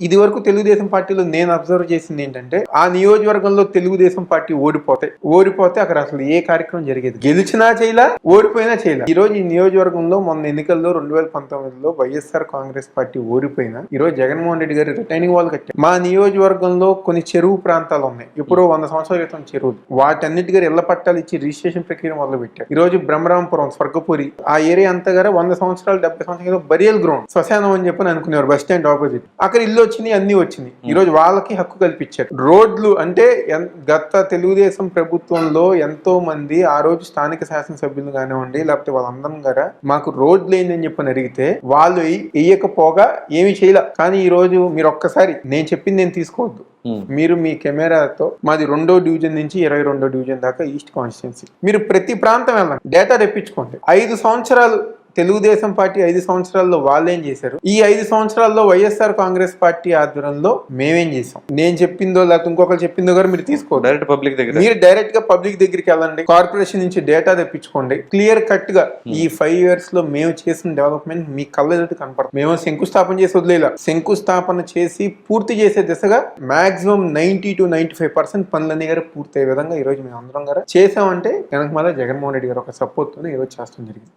ఇది వరకు తెలుగుదేశం పార్టీలో నేను అబ్జర్వ్ చేసింది ఏంటంటే ఆ నియోజకవర్గంలో తెలుగుదేశం పార్టీ ఓడిపోతే ఓడిపోతే అక్కడ అసలు ఏ కార్యక్రమం జరిగేది? గెలిచినా చేయలా ఓడిపోయినా చేయలే. ఈ రోజు ఈ నియోజకవర్గంలో మొన్న ఎన్నికల్లో రెండు వేల పంతొమ్మిదిలో వైఎస్ఆర్ కాంగ్రెస్ పార్టీ ఓడిపోయినా ఈ రోజు జగన్మోహన్ రెడ్డి గారు రిటైనింగ్ వాళ్ళు కట్టారు. మా నియోజకవర్గంలో కొన్ని చెరువు ప్రాంతాలు ఉన్నాయి. ఎప్పుడో వంద సంవత్సరాల క్రితం చెరువులు. వాటన్నిటి గారు ఇళ్ళ పట్టాలు ఇచ్చి రిజిస్ట్రేషన్ ప్రక్రియ మొదలు పెట్టారు. ఈ రోజు బ్రహ్మరాంపురం స్వర్గపురి ఆ ఏరియా అంతా గారు వంద సంవత్సరాలు డెబ్బై సంవత్సరాలు బరియల్ గ్రౌండ్ శ్మశానం అని చెప్పి అనుకునేవారు బస్ స్టాండ్ ఆపోజిట్. అక్కడ ఇల్లు వచ్చినాయి అన్ని వచ్చినాయి ఈ రోజు వాళ్ళకి హక్కు కల్పించారు. రోడ్లు అంటే గత తెలుగుదేశం ప్రభుత్వంలో ఎంతో మంది ఆ రోజు స్థానిక శాసనసభ్యులు కానివ్వండి లేకపోతే వాళ్ళందరం గారా మాకు రోడ్లు ఏందని చెప్పని అడిగితే వాళ్ళు వేయకపోగా ఏమీ చేయలే. కానీ ఈ రోజు మీరు ఒక్కసారి నేను చెప్పింది నేను తీసుకోవద్దు. మీరు మీ కెమెరాతో మాది రెండో డివిజన్ నుంచి ఇరవై రెండో డివిజన్ దాకా ఈస్ట్ కాన్స్టిట్యున్సీ. మీరు ప్రతి ప్రాంతం వెళ్ళండి. డేటా తెప్పించుకోండి. ఐదు సంవత్సరాలు తెలుగుదేశం పార్టీ ఐదు సంవత్సరాల్లో వాళ్ళేం చేశారు? ఈ ఐదు సంవత్సరాల్లో వైఎస్ఆర్ కాంగ్రెస్ పార్టీ ఆధ్వర్యంలో మేమేం చేసాం నేను చెప్పిందో లేకపోతే ఇంకొకరు చెప్పిందో కూడా మీరు తీసుకోవద్దు డైరెక్ట్ పబ్లిక్ దగ్గర. మీరు డైరెక్ట్గా పబ్లిక్ దగ్గరికి వెళ్ళండి. కార్పొరేషన్ నుంచి డేటా తెప్పించుకోండి. క్లియర్ కట్గా ఈ ఫైవ్ ఇయర్స్లో మేము చేసిన డెవలప్మెంట్ మీ కళ్ళ ఎదుటి కనపడుతుంది. మేము శంకుస్థాపన చేసి వదిలేలా. శంకుస్థాపన చేసి పూర్తి చేసే దిశగా maximum ninety two ninety five percent పనులన్నీ గారు పూర్తి అయ్యే విధంగా ఈ రోజు మేము అందరం గారు చేసామంటే కనుక మళ్ళీ జగన్మోహన్ రెడ్డి గారు ఒక సపోర్ట్తో ఈ రోజు చేస్తాం జరిగింది.